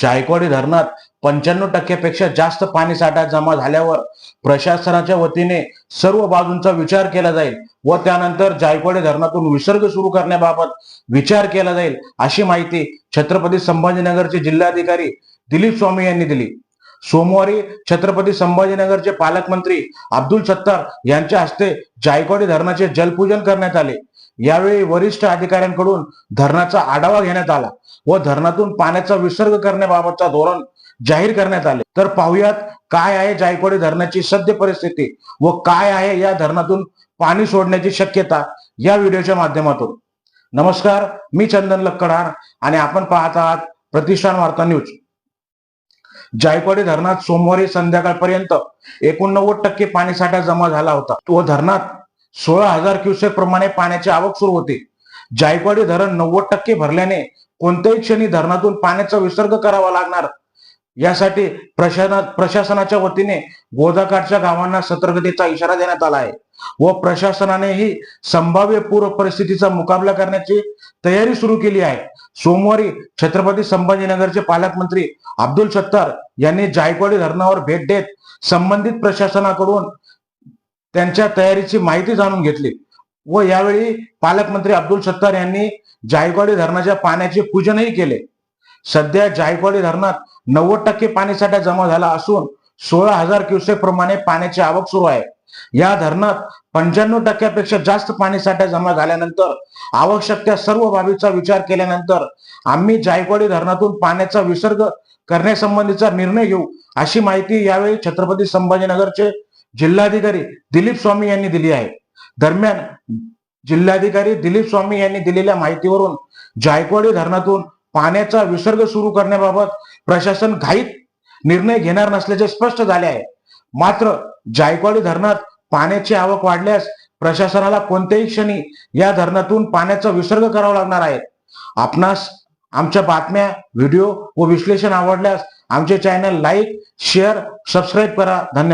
जायकवाडी धरणात पंच्याण्णव टक्क्यापेक्षा जास्त पाणी साठा जमा झाल्यावर प्रशासनाच्या वतीने सर्व बाजूंचा विचार केला जाईल व त्यानंतर जायकवाडी धरणातून विसर्ग सुरू करण्याबाबत विचार केला जाईल अशी माहिती छत्रपती संभाजीनगरचे जिल्हाधिकारी दिलीप स्वामी यांनी दिली. सोमवारी छत्रपती संभाजीनगरचे पालकमंत्री अब्दुल सत्तार यांच्या हस्ते जायकवाडी धरणाचे जलपूजन करण्यात आले. यावेळी वरिष्ठ अधिकाऱ्यांकडून धरणाचा आढावा घेण्यात आला व धरणातून पाण्याचा विसर्ग करण्याबाबतचा धोरण जाहीर करण्यात आले. तर पाहुयात काय आहे जायकवाडी धरणाची सद्य परिस्थिती व काय आहे या धरणातून पाणी सोडण्याची शक्यता या व्हिडिओच्या माध्यमातून. नमस्कार मी चंदन लक्कडार आणि आपण पाहत आहात प्रतिष्ठान वार्ता न्यूज. जायकवाडी धरणात सोमवारी संध्याकाळपर्यंत एकोणनव्वद टक्के पाणीसाठा जमा झाला होता. व धरणात सोळा हजार क्युसेक प्रमाणे पाण्याची आवक सुरू होते. जायकवाडी धरण नव्वद टक्के भरल्याने कोणत्याही क्षणी धरणातून पाण्याचा विसर्ग करावा लागणार. यासाठी प्रशासना प्रशासनाच्या वतीने गोदाकाठच्या गावांना सतर्कतेचा इशारा देण्यात आला आहे व प्रशासनानेही संभाव्य पूर परिस्थितीचा मुकाबला करण्याची तयारी सुरू केली आहे. सोमवारी छत्रपती संभाजीनगरचे पालकमंत्री अब्दुल सत्तार यांनी जायकवाडी धरणावर भेट देत संबंधित प्रशासनाकडून त्यांच्या तयारीची माहिती जाणून घेतली. व यावेळी पालकमंत्री अब्दुल सत्तार यांनी जायकवाडी धरणाच्या पाण्याचे पूजनही केले. सध्या जायकवाडी धरणात नव्वद टक्के पाणीसाठा जमा झाला असून सोळा हजार क्युसेक प्रमाणे पाण्याची आवक सुरू आहे. या धरणात पंच्याण्णव टक्क्यापेक्षा जास्त पाणीसाठा जमा झाल्यानंतर आवश्यक त्या सर्व बाबीचा विचार केल्यानंतर आम्ही जायकवाडी धरणातून पाण्याचा विसर्ग करण्यासंबंधीचा निर्णय घेऊ अशी माहिती यावेळी छत्रपती संभाजीनगरचे जिल्हाधिकारी दिलीप स्वामी यांनी दिली आहे. दरम्यान जिल्हाधिकारी दिलीप स्वामी यांनी दिलेल्या माहितीवरून जायकवाडी धरणातून पाण्याचा विसर्ग सुरू करण्याबाबत प्रशासन घाईत निर्णय घेणार नसल्याचे स्पष्ट झाले आहे. मात्र जायकवाडी धरणात पाण्याची आवक वाढल्यास प्रशासनाला कोणत्याही क्षणी या धरणातून पाण्याचा विसर्ग करावा लागणार आहे. आपणास आमच्या बातम्या व्हिडिओ व विश्लेषण आवडल्यास आमचे चॅनल लाईक शेअर सबस्क्राईब करा. धन्यवाद.